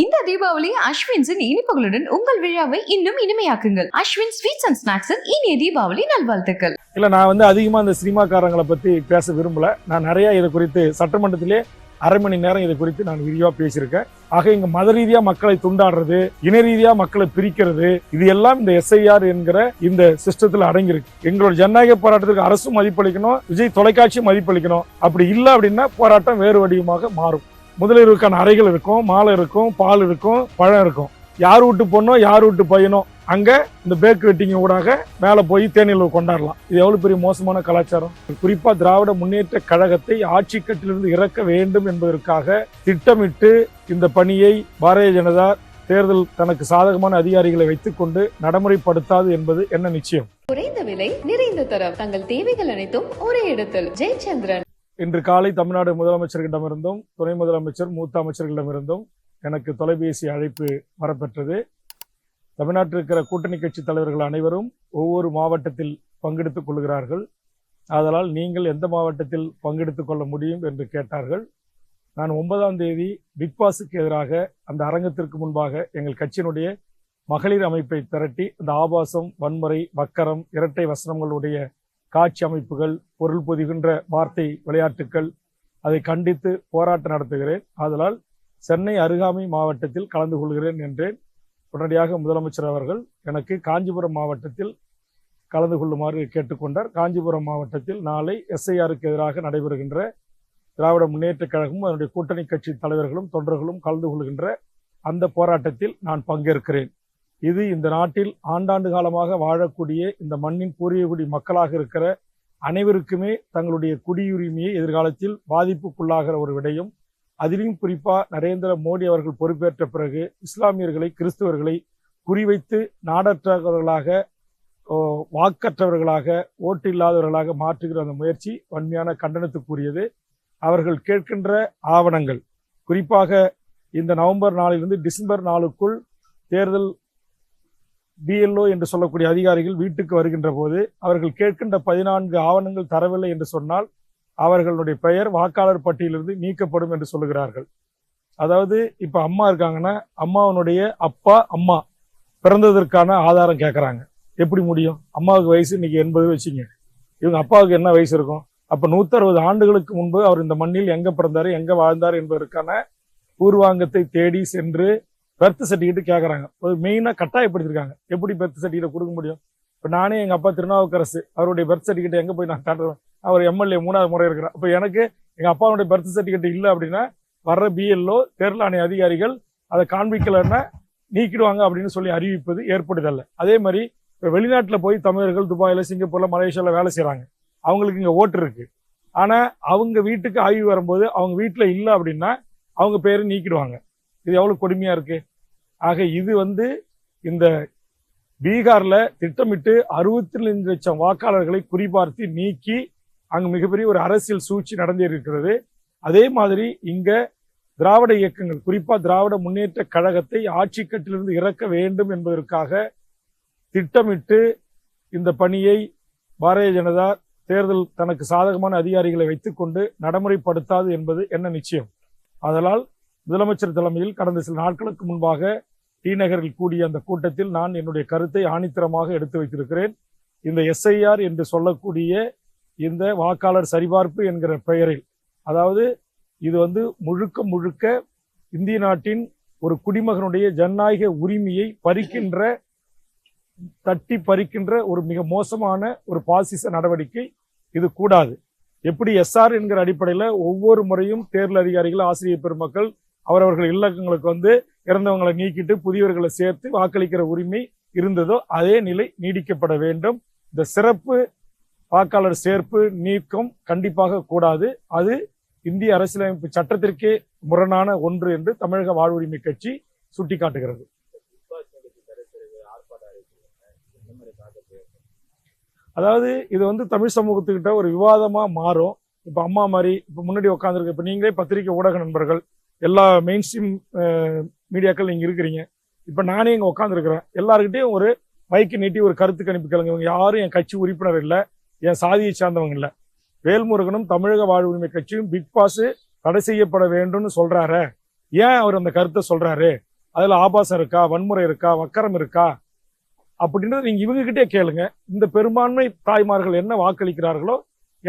இந்த தீபாவளி அஸ்வின்ஸின் இனிப்புகளுடன் உங்கள் விழாவை இன்னும் இனிமையாக்குங்கள். அஸ்வின் ஸ்வீட்ஸ் அண்ட் ஸ்நாக்ஸின் இனிய தீபாவளி நல்வாழ்த்துக்கள். இல்லை நான் வந்து அதிகமாக இந்த சினிமாக்காரங்களை பற்றி பேச விரும்பல. நான் நிறைய இதை குறித்து சட்டமன்றத்திலே அரை மணி நேரம் இதை குறித்து நான் விரிவாக பேசியிருக்கேன். ஆக இங்க மத ரீதியா மக்களை துண்டாடுறது இன ரீதியா மக்களை பிரிக்கிறது இது எல்லாம் இந்த எஸ்ஐஆர் என்கிற இந்த சிஸ்டத்துல அடங்கியிருக்கு. எங்களோட ஜனநாயக போராட்டத்துக்கு அரசும் மதிப்பளிக்கணும் விஜய் தொலைக்காட்சியும் மதிப்பளிக்கணும். அப்படி இல்லை அப்படின்னா போராட்டம் வேறு வடிவமாக மாறும். முதலிரவுக்கான அறைகள் இருக்கும் மாலை இருக்கும் பால் இருக்கும் பழம் இருக்கும். யார் வீட்டு பொண்ணோ யார் வீட்டு பையனோ அங்க இந்த பேக் வெட்டிங்க ஊடாக மேலே போய் தேனிலவு கொண்டாடலாம். இது எவ்வளவு பெரிய மோசமான கலாச்சாரம்? குறிப்பா திராவிட முன்னேற்ற கழகத்தை ஆட்சி கட்டிலிருந்து இறக்க வேண்டும் என்பதற்காக திட்டமிட்டு இந்த பணியை பாரதிய ஜனதா தேர்தல் தனக்கு சாதகமான அதிகாரிகளை வைத்துக்கொண்டு நடைமுறைப்படுத்தாது என்பது என்ன நிச்சயம்? குறைந்த விலை நிறைந்த தரம். தங்கள் தேவைகள் அனைத்தும் ஒரே இடத்தில். ஜெயச்சந்திரன். இன்று காலை தமிழ்நாடு முதலமைச்சர்களிடமிருந்தும் துணை முதலமைச்சர் மூத்த அமைச்சர்களிடமிருந்தும் எனக்கு தொலைபேசி அழைப்பு வரப்பெற்றது. தமிழ்நாட்டில் இருக்கிற கூட்டணி கட்சி தலைவர்கள் அனைவரும் ஒவ்வொரு மாவட்டத்தில் பங்கெடுத்துக் கொள்கிறார்கள். ஆதலால் நீங்கள் எந்த மாவட்டத்தில் பங்கெடுத்துக் கொள்ள முடியும் என்று கேட்டார்கள். நான் ஒன்பதாம் தேதி பிக் பாஸுக்கு எதிராக அந்த அரங்கத்திற்கு முன்பாக எங்கள் கட்சியினுடைய மகளிர் அமைப்பை திரட்டி அந்த ஆபாசம் வன்முறை வக்கரம் இரட்டை வசனங்களுடைய காட்சி அமைப்புகள் பொருள் பொதிகின்ற வார்த்தை விளையாட்டுக்கள் அதை கண்டித்து போராட்டம் நடத்துகிறேன். ஆதலால் சென்னை அருகாமை மாவட்டத்தில் கலந்து கொள்கிறேன் என்றேன். உடனடியாக முதலமைச்சர் அவர்கள் எனக்கு காஞ்சிபுரம் மாவட்டத்தில் கலந்து கொள்ளுமாறு கேட்டுக்கொண்டார். காஞ்சிபுரம் மாவட்டத்தில் நாளை எஸ்ஐஆருக்கு எதிராக நடைபெறுகின்ற திராவிட முன்னேற்றக் கழகமும் அதனுடைய கூட்டணி கட்சி தலைவர்களும் தொண்டர்களும் கலந்து கொள்கின்ற அந்த போராட்டத்தில் நான் பங்கேற்கிறேன். இது இந்த நாட்டில் ஆண்டாண்டு காலமாக வாழக்கூடிய இந்த மண்ணின் பூர்வீகுடி மக்களாக இருக்கிற அனைவருக்குமே தங்களுடைய குடியுரிமையை எதிர்காலத்தில் பாதிப்புக்குள்ளாகிற ஒரு விடயம். அதிலும் குறிப்பா நரேந்திர மோடி அவர்கள் பொறுப்பேற்ற பிறகு இஸ்லாமியர்களை கிறிஸ்தவர்களை குறிவைத்து நாடற்றவர்களாக ஓ, வாக்கற்றவர்களாக ஓட்டு இல்லாதவர்களாக மாற்றுகிற அந்த முயற்சி வன்மையான கண்டனத்துக்குரியது அவர்கள் கேட்கின்ற ஆவணங்கள் குறிப்பாக இந்த நவம்பர் நாளிலிருந்து டிசம்பர் நாளுக்குள் தேர்தல் பிஎல்ஓ என்று சொல்லக்கூடிய அதிகாரிகள் வீட்டுக்கு வருகின்ற போது அவர்கள் கேட்கின்ற பதினான்கு ஆவணங்கள் தரவில்லை என்று சொன்னால் அவர்களுடைய பெயர் வாக்காளர் பட்டியலிருந்து நீக்கப்படும் என்று சொல்லுகிறார்கள். அதாவது இப்ப அம்மா இருக்காங்கன்னா அம்மாவனுடைய அப்பா அம்மா பிறந்ததற்கான ஆதாரம் கேட்கறாங்க எப்படி முடியும்? அம்மாவுக்கு வயசு இன்னைக்கு எண்பது வச்சுங்க. இவங்க அப்பாவுக்கு என்ன வயசு இருக்கும்? அப்ப நூத்தறுபது ஆண்டுகளுக்கு முன்பு அவர் இந்த மண்ணில் எங்க பிறந்தாரு எங்க வாழ்ந்தார் என்பதற்கான பூர்வாங்கத்தை தேடி சென்று பெர்த் சர்டிஃபிகேட் கேட்குறாங்க ஒரு மெயினாக கட்டாயப்படுத்திருக்காங்க. எப்படி பெர்த் சர்டிஃபிகேட் கொடுக்க முடியும்? இப்போ நானே எங்கள் அப்பா திருநாவுக்கரசு அவருடைய பெர்த் சர்டிஃபிகேட் எங்கே போய் நான் காட்டுறேன்? அவர் எம்எல்ஏ மூணாவது முறை இருக்கிறார். அப்போ எனக்கு எங்கள் அப்பாவுடைய பெர்த் சர்டிஃபிகேட் இல்லை அப்படின்னா வர்ற பிஎல்ஓ தேர்தல் ஆணைய அதிகாரிகள் அதை காண்பிக்கலைன்னா நீக்கிடுவாங்க அப்படின்னு சொல்லி அறிவிப்பது ஏற்படுதல்ல. அதே மாதிரி இப்போ வெளிநாட்டில் போய் தமிழர்கள் துபாயில் சிங்கப்பூரில் மலேசியாவில் வேலை செய்கிறாங்க அவங்களுக்கு இங்கே ஓட்டு இருக்கு. ஆனால் அவங்க வீட்டுக்கு ஆய்வு வரும்போது அவங்க வீட்டில் இல்லை அப்படின்னா அவங்க பேரை நீக்கிடுவாங்க. இது எவ்வளவு கொடுமையா இருக்கு? ஆக இது வந்து இந்த பீகார்ல திட்டமிட்டு அறுபத்தி ரெண்டு லட்சம் வாக்காளர்களை குறிபார்த்து நீக்கி அங்கு மிகப்பெரிய ஒரு அரசியல் சூழ்ச்சி நடந்திருக்கிறது அதே மாதிரி இங்க திராவிட இயக்கங்கள் குறிப்பா திராவிட முன்னேற்ற கழகத்தை ஆட்சி கட்டிலிருந்து இறக்க வேண்டும் என்பதற்காக திட்டமிட்டு இந்த பணியை பாரதிய ஜனதா தேர்தல் தனக்கு சாதகமான அதிகாரிகளை வைத்துக்கொண்டு நடைமுறைப்படுத்தாது என்பது என்ன நிச்சயம்? அதனால் முதலமைச்சர் தலைமையில் கடந்த சில நாட்களுக்கு முன்பாக டி நகரில் கூடிய அந்த கூட்டத்தில் நான் என்னுடைய கருத்தை ஆணித்தரமாக எடுத்து வைத்திருக்கிறேன். இந்த எஸ்ஐஆர் என்று சொல்லக்கூடிய இந்த வாக்காளர் சரிபார்ப்பு என்கிற பெயரில் அதாவது இது வந்து முழுக்க முழுக்க இந்திய நாட்டின் ஒரு குடிமகனுடைய ஜனநாயக உரிமையை பறிக்கின்ற தட்டி பறிக்கின்ற ஒரு மிக மோசமான ஒரு பாசிச நடவடிக்கை இது கூடாது. எப்படி எஸ்ஆர் என்கிற அடிப்படையில் ஒவ்வொரு முறையும் தேர்தல் அதிகாரிகள் ஆசிரியர் பெருமக்கள் அவரவர்கள் இல்லங்களுக்கு வந்து இறந்தவங்களை நீக்கிட்டு புதியவர்களை சேர்த்து வாக்களிக்கிற உரிமை இருந்ததோ அதே நிலை நீடிக்கப்பட வேண்டும். இந்த சிறப்பு வாக்காளர் சேர்ப்பு நீக்கம் கண்டிப்பாக கூடாது. அது இந்திய அரசியலமைப்பு சட்டத்திற்கே முரணான ஒன்று என்று தமிழக வாழ்வுரிமை கட்சி சுட்டிக்காட்டுகிறது. அதாவது இது வந்து தமிழ் சமூகத்துக்கிட்ட ஒரு விவாதமா மாறும். இப்ப அம்மா மாதிரி இப்ப முன்னாடி உட்காந்துருக்கு இப்ப நீங்களே பத்திரிகை ஊடக நண்பர்கள் எல்லா மெயின் ஸ்ட்ரீம் மீடியாக்கள் நீங்கள் இருக்கிறீங்க. இப்போ நானே இங்கே உட்காந்துருக்குறேன் எல்லாருக்கிட்டையும் ஒரு மைக்கு நீட்டி ஒரு கருத்து கணிப்பு கிளங்க. இவங்க யாரும் என் கட்சி உறுப்பினர் இல்லை. என் சாதியை சார்ந்தவங்க இல்லை. வேல்முருகனும் தமிழக வாழ்வுரிமை கட்சியும் பிக் பாஸு தடை செய்யப்பட வேண்டும்னு சொல்கிறாரு ஏன் அவர் அந்த கருத்தை சொல்கிறாரு அதில் ஆபாசம் இருக்கா? வன்முறை இருக்கா? வக்கரம் இருக்கா? அப்படின்றது நீங்கள் இவங்ககிட்டே கேளுங்க. இந்த பெரும்பான்மை தாய்மார்கள் என்ன வாக்களிக்கிறார்களோ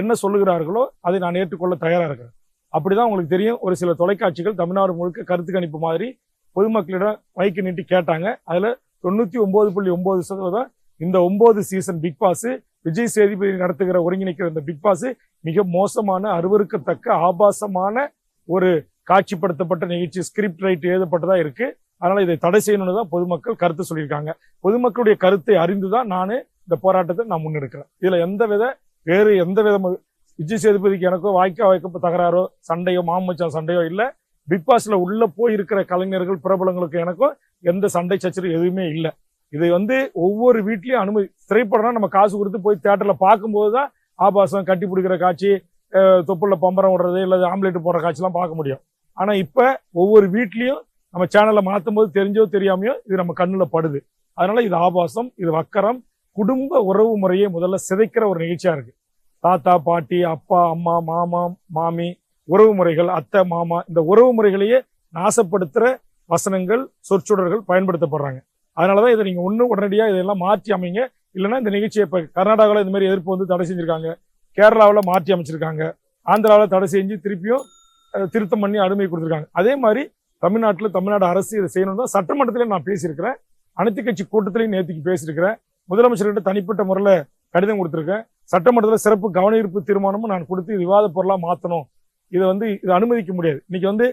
என்ன சொல்லுகிறார்களோ அதை நான் ஏற்றுக்கொள்ள தயாராக இருக்கிறேன். அப்படிதான் உங்களுக்கு தெரியும். ஒரு சில தொலைக்காட்சிகள் தமிழ்நாடு முழுக்க கருத்து கணிப்பு மாதிரி பொதுமக்களிடம் மைக்கு நீட்டி கேட்டாங்க. அதுல தொண்ணூத்தி ஒன்பது புள்ளி ஒன்பது சதவீதம் இந்த ஒன்பது season Bigg Boss Vijay Sethupathi நடத்துகிற ஒருங்கிணைக்கிற இந்த பிக் பாஸ் மிக மோசமான அருவருக்கத்தக்க ஆபாசமான ஒரு காட்சிப்படுத்தப்பட்ட நிகழ்ச்சி ஸ்கிரிப்ட் ரைட் எழுதப்பட்டதா இருக்கு. அதனால இதை தடை செய்யணும்னு தான் பொதுமக்கள் கருத்து சொல்லியிருக்காங்க. பொதுமக்களுடைய கருத்தை அறிந்துதான் நான் இந்த போராட்டத்தை நான் முன்னெடுக்கிறேன். இதுல எந்த வித வேறு எந்த விதம் விஜய் சேதுபதிக்கு எனக்கோ வாய்க்கா வாய்க்க தகராறோ சண்டையோ மாமச்சான் சண்டையோ இல்ல. பிக் பாஸ்ல உள்ள போய் இருக்கிற கலைஞர்கள் பிரபலங்களுக்கு எனக்கும் எந்த சண்டை சச்சரவு எதுவுமே இல்லை. இது வந்து ஒவ்வொரு வீட்லயும் அனுமதி திரைப்படம்னா நம்ம காசு கொடுத்து போய் தேட்டர்ல பார்க்கும்போது தான் ஆபாசம் கட்டி பிடிக்கிற காட்சி தொப்புள்ள பம்பரம் விடுறது இல்லை ஆம்லேட் போடுற காட்சிலாம் பார்க்க முடியும். ஆனா இப்ப ஒவ்வொரு வீட்லயும் நம்ம சேனலை மாற்றும் போது தெரிஞ்சோ தெரியாமையோ இது நம்ம கண்ணுல படுது. அதனால இது ஆபாசம் இது வக்கரம் குடும்ப உறவு முறையை முதல்ல சிதைக்கிற ஒரு நிகழ்ச்சியா இருக்கு. தாத்தா பாட்டி அப்பா அம்மா மாமா மாமி உறவு முறைகள் அத்தை மாமா இந்த உறவு முறைகளையே நாசப்படுத்துற வசனங்கள் சொற்சுடர்கள் பயன்படுத்தப்படுறாங்க. அதனாலதான் இதை நீங்க ஒண்ணு உடனடியா இதெல்லாம் மாற்றி அமைங்க. இல்லைன்னா இந்த நிகழ்ச்சியை இப்ப கர்நாடகாவில் இந்த மாதிரி எதிர்ப்பு வந்து தடை செஞ்சிருக்காங்க. கேரளாவில் மாற்றி அமைச்சிருக்காங்க. ஆந்திராவில் தடை செஞ்சு திருப்பியும் திருத்தம் பண்ணி அனுமதி கொடுத்துருக்காங்க. அதே மாதிரி தமிழ்நாட்டில் தமிழ்நாடு அரசு இதை செய்யணும் தான் சட்டமன்றத்திலே நான் பேசியிருக்கிறேன். அனைத்து கட்சி கூட்டத்திலையும் நேற்றுக்கு பேசியிருக்கிறேன். முதலமைச்சர்கிட்ட தனிப்பட்ட முறையில் கடிதம் கொடுத்துருக்கேன். சட்டமன்றத்தில் சிறப்பு கவனஈர்ப்பு தீர்மானமும் நான் கொடுத்து விவாத பொருளாக மாற்றணும் இதை வந்து இதை அனுமதிக்க முடியாது. இன்னைக்கு வந்து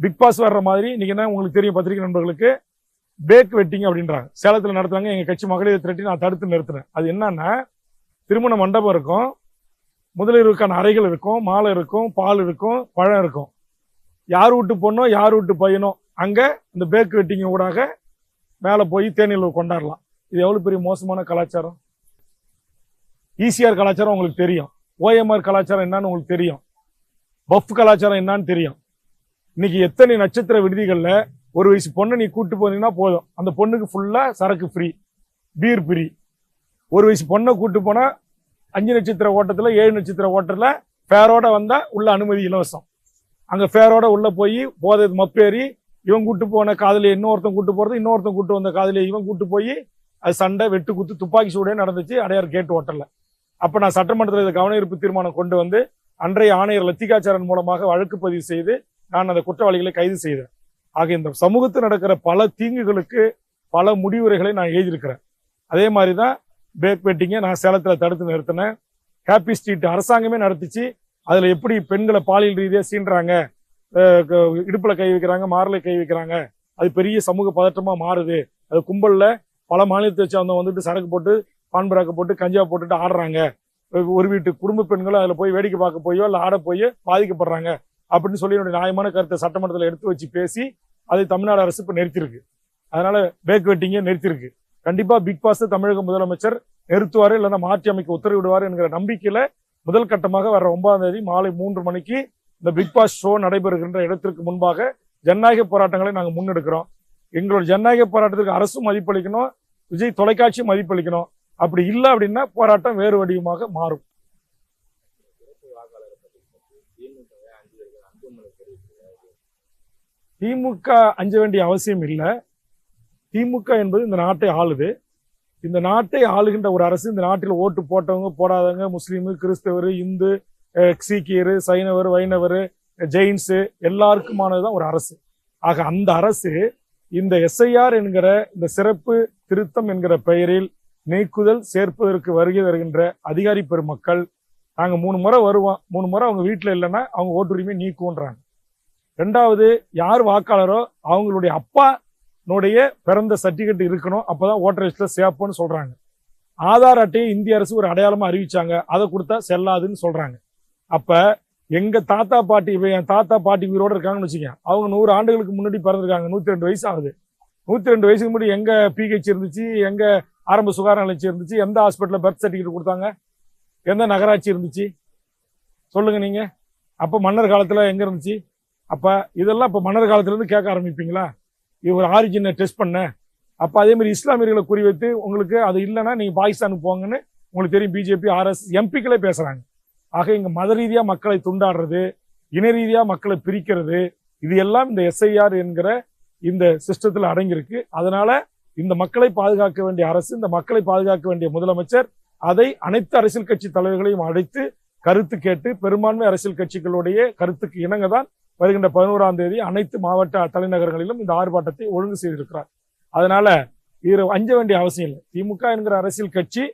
பிக் பாஸ் வர்ற மாதிரி இன்னைக்கு என்ன உங்களுக்கு தெரியும் பத்திரிகை நண்பர்களுக்கு? பேக் வெட்டிங் அப்படின்றாங்க. சேலத்தில் நடத்துறாங்க எங்கள் கட்சி மகளிர் திரட்டி நான் தடுத்து நிறுத்தினேன். அது என்னன்னா திருமண மண்டபம் இருக்கும். முதலிரவுக்கான அறைகள் இருக்கும். மாலை இருக்கும். பால் இருக்கும். பழம் இருக்கும். யார் வீட்டு பொண்ணோ யார் வீட்டு பையனோ அங்கே இந்த பேக் வெட்டிங் ஊடாக மேலே போய் தேனியில் கொண்டாடலாம். இது எவ்வளோ பெரிய மோசமான கலாச்சாரம்? ஈசிஆர் கலாச்சாரம் உங்களுக்கு தெரியும். ஓஎம்ஆர் கலாச்சாரம் என்னன்னு உங்களுக்கு தெரியும். பஃப் கலாச்சாரம் என்னன்னு தெரியும். இன்னைக்கு எத்தனை நட்சத்திர விடுதிகளில் ஒரு வயசு பொண்ணை நீ கூட்டு போனீங்கன்னா போதும். அந்த பொண்ணுக்கு ஃபுல்லாக சரக்கு ஃப்ரீ பீர் ஃப்ரீ ஒரு வயசு பொண்ணை கூட்டு போனால் அஞ்சு நட்சத்திர ஓட்டத்தில் ஏழு நட்சத்திர ஓட்டத்தில் ஃபேரோட வந்தால் உள்ள அனுமதி இலவசம். அங்கே ஃபேரோட உள்ளே போய் போதை மப்பேறி இவன் கூட்டு போன காதலியை இன்னொருத்தன் கூட்டு போகிறது இன்னொருத்தன் கூட்டு வந்த காதலியை இவன் கூட்டு போய் அது சண்டை வெட்டு குத்து துப்பாக்கி சூடே நடந்துச்சு அடையார் கேட்டு ஓட்டல அப்ப நான் சட்டமன்றத்தில் இதை கவனஈர்ப்பு தீர்மானம் கொண்டு வந்து அன்றைய ஆணையர் லத்திகாச்சாரன் மூலமாக வழக்கு பதிவு செய்து நான் அந்த குற்றவாளிகளை கைது செய்தேன். ஆக இந்த சமூகத்தில் நடக்கிற பல தீங்குகளுக்கு பல முடிவுரைகளை நான் எழுதியிருக்கிறேன். அதே மாதிரி தான் பேக் வெட்டிங்கை நான் சேலத்தில் தடுத்து நிறுத்தினேன். ஹாப்பி ஸ்ட்ரீட் அரசாங்கமே நடத்திச்சு. அதில் எப்படி பெண்களை பாலியல் ரீதியாக சீண்டுறாங்க இடுப்பில் க- கை வைக்கிறாங்க மாரில் கை வைக்கிறாங்க அது பெரிய சமூக பதற்றமாக மாறுது. அது கும்பலில் பல மாநிலத்தை சேர்ந்தவங்க வந்துட்டு சரக்கு போட்டு பான்பராக்க போட்டு கஞ்சா போட்டுட்டு ஆடுறாங்க. ஒரு- வீட்டு குடும்ப பெண்களும் அதில் போய் வேடிக்கை பார்க்க போயோ இல்லை ஆட போய் பாதிக்கப்படுறாங்க. அப்படின்னு சொல்லி என்னுடைய நியாயமான கருத்தை சட்டமன்றத்தில் எடுத்து வச்சு பேசி அதை தமிழ்நாடு அரசு இப்போ நிறுத்திருக்கு அதனால பேக் வெட்டிங்கே நிறுத்திருக்கு கண்டிப்பாக பிக் பாஸ் தமிழக முதலமைச்சர் நிறுத்துவார் இல்லைன்னா மாற்றி அமைக்க உத்தரவிடுவார் என்கிற நம்பிக்கையில் முதல் கட்டமாக வர ஒன்பதாம் தேதி மாலை மூன்று மணிக்கு இந்த பிக் பாஸ் ஷோ நடைபெறுகின்ற இடத்திற்கு முன்பாக ஜனநாயக போராட்டங்களை நாங்கள் முன்னெடுக்கிறோம். எங்களோட ஜனநாயக போராட்டத்திற்கு அரசும் மதிப்பளிக்கணும் விஜய் தொலைக்காட்சியும் மதிப்பளிக்கணும். அப்படி இல்லை அப்படின்னா போராட்டம் வேறு வடிவமாக மாறும். திமுக அஞ்ச வேண்டிய அவசியம் இல்லை. திமுக என்பது இந்த நாட்டை ஆளுது. இந்த நாட்டை ஆளுகின்ற ஒரு அரசு இந்த நாட்டில் ஓட்டு போட்டவங்க போடாதவங்க முஸ்லீமு கிறிஸ்தவர் இந்து சீக்கியர் சைனவர் வைணவர் ஜெயின்ஸு எல்லாருக்குமானதுதான் ஒரு அரசு. ஆக அந்த அரசு இந்த எஸ்ஐஆர் என்கிற இந்த சிறப்பு திருத்தம் என்கிற பெயரில் நீக்குதல் சேர்ப்பதற்கு வருகை தருகின்ற அதிகாரி பெருமக்கள் நாங்கள் மூணு முறை வருவோம். மூணு முறை அவங்க வீட்டில் இல்லைன்னா அவங்க ஓட்டுரிமை நீக்குன்றாங்க ரெண்டாவது யார் வாக்காளரோ அவங்களுடைய அப்பானுடைய பிறந்த சர்டிஃபிகேட் இருக்கணும். அப்பதான் ஓட்டர் லிஸ்ட்டில் சேர்ப்போன்னு சொல்கிறாங்க ஆதார் அட்டையை இந்திய அரசு ஒரு அடையாளமாக அறிவிச்சாங்க. அதை கொடுத்தா செல்லாதுன்னு சொல்கிறாங்க அப்போ எங்கள் தாத்தா பாட்டி இப்போ என் தாத்தா பாட்டி உயிரோடு இருக்காங்கன்னு வச்சுக்கோங்க. அவங்க நூறு ஆண்டுகளுக்கு முன்னாடி பிறந்திருக்காங்க. நூற்றி ரெண்டு வயசு ஆகுது. நூற்றி ரெண்டு வயசுக்கு முன்னாடி எங்கே பிஹெச் இருந்துச்சு எங்கள் ஆரம்ப சுகாதார நிலையம் இருந்துச்சு. எந்த ஹாஸ்பிட்டலில் பர்த் சர்டிஃபிகேட் கொடுத்தாங்க? எந்த நகராட்சி இருந்துச்சு? சொல்லுங்கள் நீங்கள் அப்போ மன்னர் காலத்தில் எங்கே இருந்துச்சு? அப்போ இதெல்லாம் இப்போ மன்னர் காலத்துலேருந்து கேட்க ஆரம்பிப்பீங்களா? இவர் ஆரிஜினை டெஸ்ட் பண்ண. அப்போ அதே மாதிரி இஸ்லாமியர்களை குறிவைத்து உங்களுக்கு அது இல்லைன்னா நீங்கள் பாகிஸ்தானுக்கு போங்கன்னு உங்களுக்கு தெரியும். பிஜேபி ஆர்எஸ் எம்பிக்களே பேசுகிறாங்க ஆக இங்கே மத ரீதியாக மக்களை துண்டாடுறது இன ரீதியாக மக்களை பிரிக்கிறது இது எல்லாம் இந்த எஸ்ஐஆர் என்கிற இந்த சிஸ்டத்தில் அடங்கியிருக்கு. அதனால் இந்த மக்களை பாதுகாக்க வேண்டிய அரசு இந்த மக்களை பாதுகாக்க வேண்டிய முதலமைச்சர் அதை அனைத்து அரசியல் கட்சி தலைவர்களையும் அழைத்து கருத்து கேட்டு பெரும்பான்மை அரசியல் கட்சிகளுடைய கருத்துக்கு இணங்க தான் வருகின்ற பதினோராம் தேதி அனைத்து மாவட்ட தலைநகரங்களிலும் இந்த ஆர்ப்பாட்டத்தை ஒழுங்கு செய்திருக்கிறார். அதனால இது அஞ்ச வேண்டிய அவசியம் இல்லை. திமுக என்கிற அரசியல் கட்சி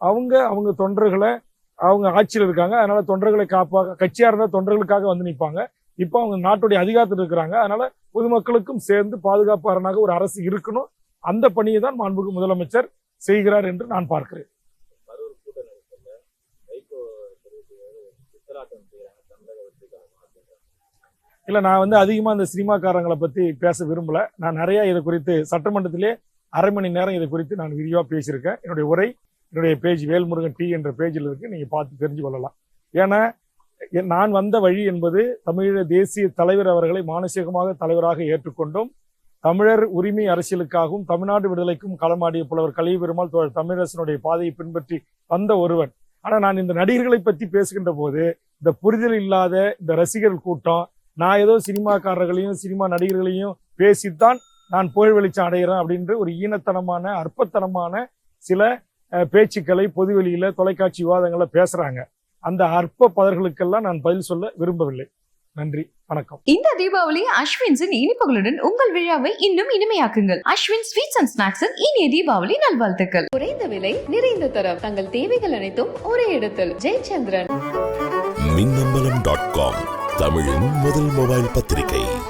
அவங்க அவங்க தொண்டர்களை அவங்க ஆட்சியில் இருக்காங்க. அதனால தொண்டர்களை காப்பாக கட்சியா இருந்தால் தொண்டர்களுக்காக வந்து நிற்பாங்க இப்போ அவங்க நாட்டுடைய அதிகாரத்தில் இருக்கிறாங்க. அதனால பொதுமக்களுக்கும் சேர்ந்து பாதுகாப்பு அரணாக ஒரு அரசு இருக்கணும். அந்த பணியை தான் மாண்புக்கு முதலமைச்சர் செய்கிறார் என்று நான் பார்க்கிறேன். இல்லை இல்ல நான் வந்து அதிகமா இந்த சினிமாக்காரங்களை பத்தி பேச விரும்பல. நான் நிறைய இது குறித்து சட்டமன்றத்திலே அரை மணி நேரம் இது குறித்து நான் விரிவா பேசியிருக்கேன். என்னுடைய உரை என்னுடைய பேஜ் வேல்முருகன் டி என்ற பேஜில் இருக்கு. நீங்க பார்த்து தெரிஞ்சு கொள்ளலாம். ஏன்னா நான் வந்த வழி என்பது தமிழக தேசிய தலைவர் அவர்களை மானசீகமாக தலைவராக ஏற்றுக்கொண்டும் தமிழர் உரிமை அரசியலுக்காகவும் தமிழ்நாடு விடுதலைக்கும் களமாடிய புலவர் கலிய பெருமாள் தோழர் தமிழரசனுடைய பாதையை பின்பற்றி வந்த ஒருவன். ஆனா நான் இந்த நடிகர்களை பத்தி பேசுகின்ற போது இந்த புரிதல் இல்லாத இந்த ரசிகர்கள் கூட்டம் நான் ஏதோ சினிமாக்காரர்களையும் சினிமா நடிகர்களையும் பேசித்தான் நான் புகழ் வெளிச்சம் அடைகிறேன் அப்படின்ற ஒரு ஈனத்தனமான அற்பத்தனமான சில பேச்சுக்களை பொதுவெளியில தொலைக்காட்சி விவாதங்களை பேசுறாங்க. அந்த அற்ப பதர்களுக்கெல்லாம் நான் பதில் சொல்ல விரும்பவில்லை. நன்றி வணக்கம். இந்த தீபாவளி அஸ்வின்ஸின் இனிப்புகளுடன் உங்கள் விழாவை இன்னும் இனிமையாக்குங்கள். அஸ்வின் ஸ்வீட்ஸ் அண்ட் ஸ்நாக்ஸின் இனிய தீபாவளி நல்வாழ்த்துக்கள். குறைந்த விலை நிறைந்த தரம் தங்கள் தேவைகள் அனைத்தும் ஒரே இடத்தில். ஜெயச்சந்திரன். மின்னம்பலம் டாட் காம் தமிழின் முதல் மொபைல் பத்திரிகை.